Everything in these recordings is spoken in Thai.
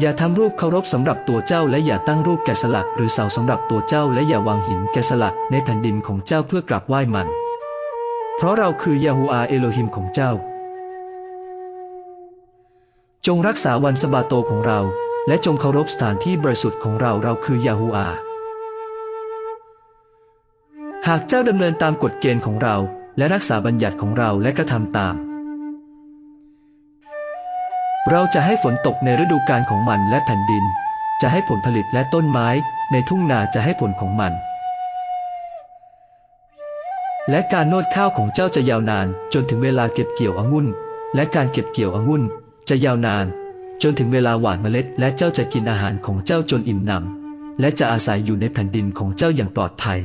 อย่าทำรูปเคารพสำหรับตัวเจ้าและอย่าตั้งรูปแกะสลักหรือเสาสำหรับตัวเจ้าและอย่าวางหินแกะสลักในแผ่นดินของเจ้าเพื่อกราบไหว้มัน เพราะเราคือยาฮูอาเอโลฮิมของเจ้า จงรักษาวันสะบาโตของเรา และจงเคารพสถานที่บริสุทธิ์ของเราเราคือยาฮูอา หากเจ้าดำเนินตามกฎเกณฑ์ของเรา และรักษาบัญญัติของเราและกระทำตาม เราจะให้ฝนตกในฤดูกาลของมันและแผ่นดิน จะให้ผลผลิตและต้นไม้ ในทุ่งนาจะให้ผลของมัน และการโนดข้าวของเจ้าจะยาวนาน จนถึงเวลาเก็บเกี่ยวองุ่น และการเก็บเกี่ยวองุ่น จะยาวนาน จนถึงเวลาหว่านเมล็ด และเจ้าจะกินอาหารของเจ้าจนอิ่มหนำและจะอาศัยอยู่ในแผ่นดินของเจ้าอย่างปลอดภัย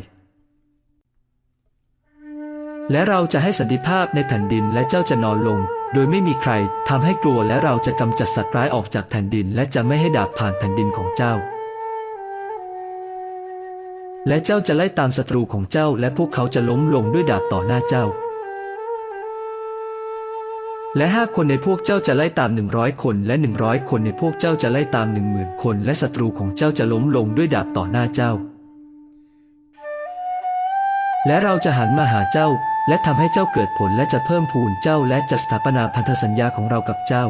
และเราจะให้สันติภาพในแผ่นดินและเจ้าจะนอนลง โดยไม่มีใครทำให้กลัวและเราจะกำจัดสัตว์ร้ายออกจากแผ่นดิน และจะไม่ให้ดาบผ่านแผ่นดินของเจ้า และเจ้าจะไล่ตามศัตรูของเจ้า และพวกเขาจะล้มลงด้วยดาบต่อหน้าเจ้า และห้าคนในพวกเจ้าจะไล่ตามหนึ่งร้อยคนและหนึ่งร้อยคนในพวกเจ้าจะไล่ตามหนึ่งหมื่นคน และศัตรูของเจ้าจะล้มลงด้วยดาบต่อหน้าเจ้าและเราจะหันมาหาเจ้า และทำให้เจ้าเกิดผลและจะเพิ่มพูนเจ้าและจะสถาปนาพันธสัญญาของเรากับเจ้า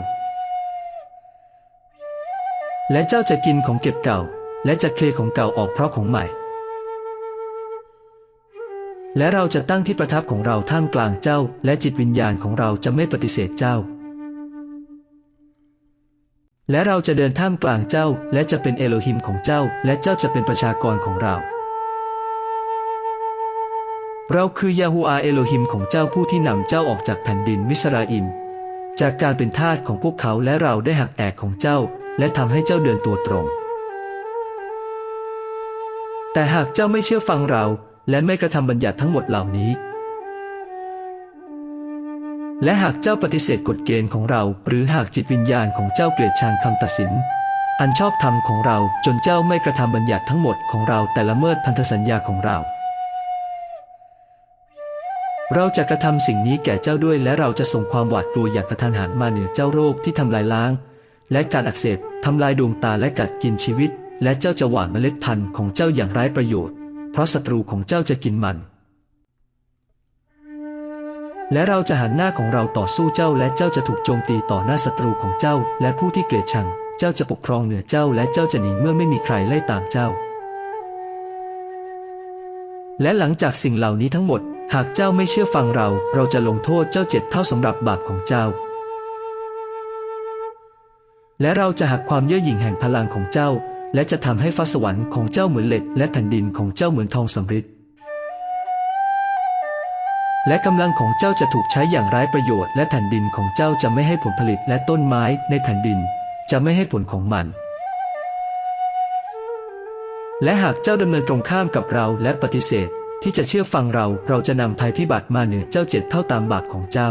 และเจ้าจะกินของเก็บเก่า และจะเคลียของเก่าออกเพราะของใหม่ และเราจะตั้งที่ประทับของเราท่ามกลางเจ้า และจิตวิญญาณของเราจะไม่ปฏิเสธเจ้า และเราจะเดินท่ามกลางเจ้า และจะเป็นเอโลฮิมของเจ้า และเจ้าจะเป็นประชากรของเรา เราคือยาฮูอาเอโลฮิมของเจ้าผู้ที่นำเจ้าออกจากแผ่นดินมิสราอิมจากการเป็นทาสของพวกเขาและเราได้หักแอกของเจ้า และทำให้เจ้าเดินตัวตรง แต่หากเจ้าไม่เชื่อฟังเรา และไม่กระทำบัญญัติทั้งหมดเหล่านี้ และหากเจ้าปฏิเสธกฎเกณฑ์ของเรา หรือหากจิตวิญญาณของเจ้าเกลียดชังคำตัดสิน อันชอบธรรมของเราจนเจ้าไม่กระทำบัญญัติทั้งหมดของเราแต่ละเมิดพันธสัญญาของเรา เราจะกระทำสิ่งนี้แก่เจ้าด้วย และเราจะส่งความหวาดกลัวอย่างกระทันหันมาเหนือเจ้าโรคที่ทำลายล้าง และการอักเสบทำลายดวงตาและกัดกินชีวิต และเจ้าจะหว่านเมล็ดพันธุ์ของเจ้าอย่างไร้ประโยชน์ เพราะศัตรูของเจ้าจะกินมัน และเราจะหันหน้าของเราต่อสู้เจ้า และเจ้าจะถูกโจมตีต่อหน้าศัตรูของเจ้า และผู้ที่เกลียดชัง เจ้าจะปกครองเหนือเจ้า และเจ้าจะหนีเมื่อไม่มีใครไล่ตามเจ้า และหลังจากสิ่งเหล่านี้ทั้งหมด หากเจ้าไม่เชื่อฟังเรา เราจะลงโทษเจ้าเจ็ดเท่าสำหรับบาปของเจ้า และเราจะหักความเย่อหยิ่งแห่งพลังของเจ้า และจะทำให้ฟ้าสวรรค์ของเจ้าเหมือนเหล็ก และแผ่นดินของเจ้าเหมือนทองสำริดและกำลังของเจ้าจะถูกใช้อย่างร้ายประโยชน์ และแผ่นดินของเจ้าจะไม่ให้ผลผลิตและต้นไม้ในแผ่นดิน จะไม่ให้ผลของมัน และหากเจ้าดำเนินตรงข้ามกับเราและปฏิเสธ ที่จะเชื่อฟังเราเราจะนำภัยพิบัติมาเหนือเจ้าเจ็ดเท่าตามบาปของเจ้า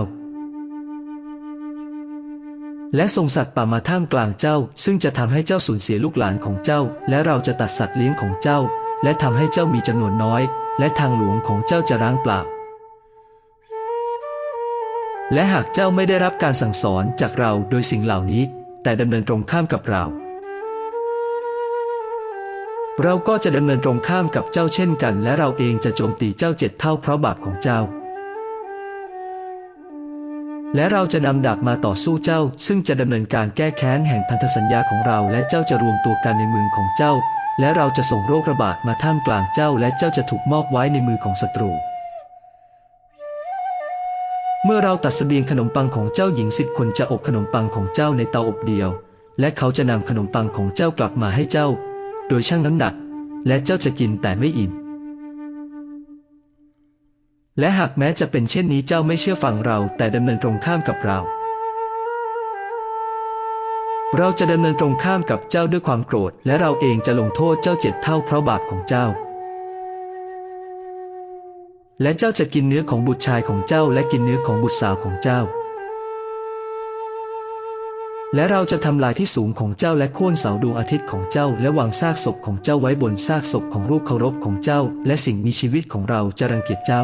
และส่งสัตว์ป่ามาท่ามกลางเจ้า ซึ่งจะทำให้เจ้าสูญเสียลูกหลานของเจ้า และเราจะตัดสัตว์เลี้ยงของเจ้า และทำให้เจ้ามีจำนวนน้อย และทางหลวงของเจ้าจะร้างเปล่าและหากเจ้าไม่ได้รับการสั่งสอนจากเราโดยสิ่งเหล่านี้ แต่ดำเนินตรงข้ามกับเรา เราก็จะดำเนินตรงข้ามกับเจ้าเช่นกัน และเราเองจะโจมตีเจ้าเจ็ดเท่าเพราะบาปของเจ้า และเราจะนำดาบมาต่อสู้เจ้า ซึ่งจะดำเนินการแก้แค้นแห่งพันธสัญญาของเราและเจ้าจะรวมตัวกันในเมืองของเจ้า และเราจะส่งโรคระบาดมาท่ามกลางเจ้า และเจ้าจะถูกมอบไว้ในมือของศัตรูเมื่อเราตัดเสบียงขนมปังของเจ้าหญิงสิบคนจะอบขนมปังของเจ้าในเตาอบเดียว และเขาจะนำขนมปังของเจ้ากลับมาให้เจ้า โดยชั่งน้ำหนัก และเจ้าจะกินแต่ไม่อิ่ม และหากแม้จะเป็นเช่นนี้เจ้าไม่เชื่อฟังเรา แต่ดำเนินตรงข้ามกับเรา เราจะดำเนินตรงข้ามกับเจ้าด้วยความโกรธ และเราเองจะลงโทษเจ้าเจ็ดเท่าเพราะบาปของเจ้า และเจ้าจะกินเนื้อของบุตรชายของเจ้า และกินเนื้อของบุตรสาวของเจ้า และเราจะทำลายที่สูงของเจ้าและโค่นเสาดวงอาทิตย์ของเจ้า และวางซากศพของเจ้าไว้บนซากศพของรูปเคารพของเจ้า และสิ่งมีชีวิตของเราจะรังเกียจเจ้า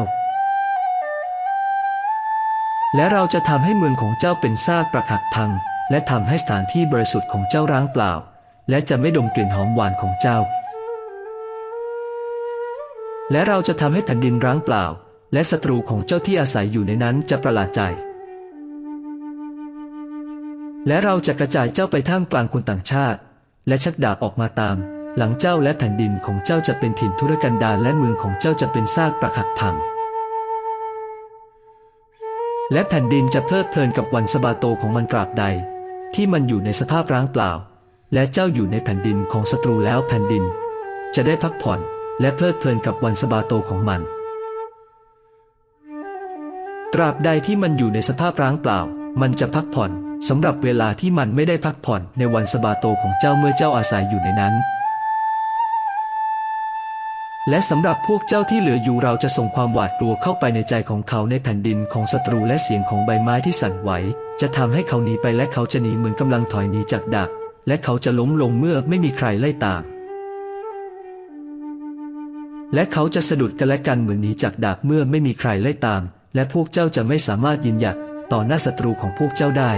และเราจะทำให้เมืองของเจ้าเป็นซากปรักหักพัง และทำให้สถานที่บริสุทธิ์ของเจ้าร้างเปล่า และจะไม่ดมกลิ่นหอมหวานของเจ้า และเราจะทำให้แผ่นดินร้างเปล่า และศัตรูของเจ้าที่อาศัยอยู่ในนั้นจะประหลาดใจ และเราจะกระจายเจ้าไปท่ามกลางคนต่างชาติ และชักดาบออกมาตาม หลังเจ้าและแผ่นดินของเจ้าจะเป็นถิ่นทุรกันดารและเมืองของเจ้าจะเป็นซากปรักหักพังและแผ่นดินจะเพลิดเพลินกับวันสบาโตของมันตราบใด ที่มันอยู่ในสภาพร้างเปล่า และเจ้าอยู่ในแผ่นดินของศัตรูแล้วแผ่นดิน จะได้พักผ่อนและเพลิดเพลินกับวันสบาโตของมัน ตราบใดที่มันอยู่ในสภาพร้างเปล่า มันจะพักผ่อน สำหรับเวลาที่มันไม่ได้พักผ่อนในวันสบาโตของเจ้าเมื่อเจ้าอาศัยอยู่ในนั้น และสำหรับพวกเจ้าที่เหลืออยู่เราจะส่งความหวาดกลัวเข้าไปในใจของเขาในแผ่นดินของศัตรูและเสียงของใบไม้ที่สั่นไหว จะทำให้เขาหนีไปและเขาจะหนีเหมือนกำลังถอยหนีจากดัก และเขาจะล้มลงเมื่อไม่มีใครไล่ตามและเขาจะสะดุดกันและกันเหมือนหนีจากดาบเมื่อไม่มีใครไล่ตาม และพวกเจ้าจะไม่สามารถยืนหยัดต่อหน้าศัตรูของพวกเจ้าได้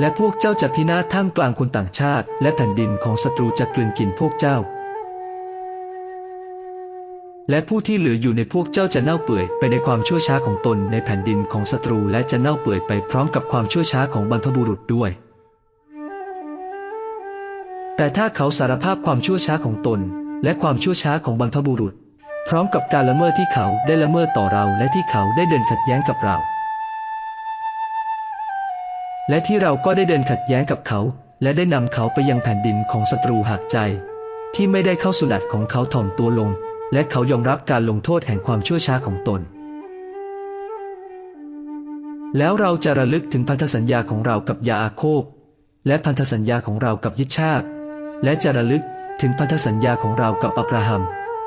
และพวกเจ้าจะพินาศท่ามกลางคนต่างชาติ และแผ่นดินของศัตรูจะกลืนกินพวกเจ้า และผู้ที่เหลืออยู่ในพวกเจ้าจะเน่าเปื่อยไปในความชั่วช้าของตนในแผ่นดินของศัตรูและจะเน่าเปื่อยไปพร้อมกับความชั่วช้าของบรรพบุรุษด้วย แต่ถ้าเขาสารภาพความชั่วช้าของตน และความชั่วช้าของบรรพบุรุษ พร้อมกับการละเมิดที่เขาได้ละเมิดต่อเราและที่เขาได้เดินขัดแย้งกับเรา และที่เราก็ได้เดินขัดแย้งกับเขา และได้นำเขาไปยังแผ่นดินของศัตรูหักใจ ที่ไม่ได้เข้าสุนัตของเขาถ่อมตัวลง และเขายอมรับการลงโทษแห่งความชั่วช้าของตน แล้วเราจะระลึกถึงพันธสัญญาของเรากับยาอาโคบ และพันธสัญญาของเรากับยิชาติและจะระลึกถึงพันธสัญญาของเรากับอับราฮัม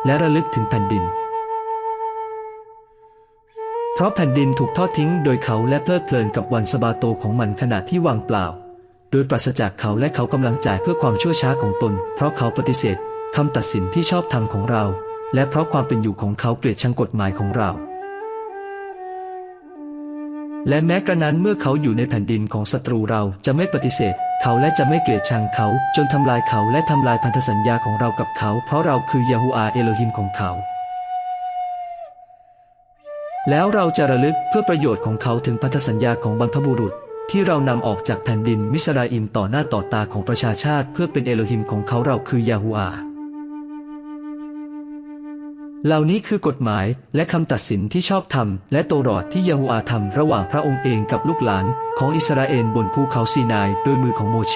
และระลึกถึงแผ่นดิน เพราะแผ่นดินถูกทอดทิ้งโดยเขาและเพลิดเพลินกับวันสบาโตของมันขณะที่วางเปล่า โดยปราศจากเขาและเขากำลังจ่ายเพื่อความชั่วช้าของตน เพราะเขาปฏิเสธคำตัดสินที่ชอบธรรมของเรา และเพราะความเป็นอยู่ของเขาเกลียดชังกฎหมายของเรา และแม้กระนั้นเมื่อเขาอยู่ในแผ่นดินของศัตรูเราจะไม่ปฏิเสธ เขาและจะไม่เกลียดชังเขา จนทำลายเขาและทำลายพันธสัญญาของเรากับเขา เพราะเราคือยาฮูอาเอโลฮิมของเขา แล้วเราจะระลึกเพื่อประโยชน์ของเขาถึงพันธสัญญาของบรรพบุรุษ ที่เรานำออกจากแผ่นดินมิสราอิมต่อหน้าต่อตาของประชาชาติ เพื่อเป็นเอโลฮิมของเขาเราคือยาฮูอาเหล่านี้คือกฎหมายและคำตัดสินที่ชอบธรรม และโตรอดที่ยาฮูอาทำระหว่างพระองค์เองกับลูกหลานของอิสราเอลบนภูเขาซีนายโดยมือของโมเช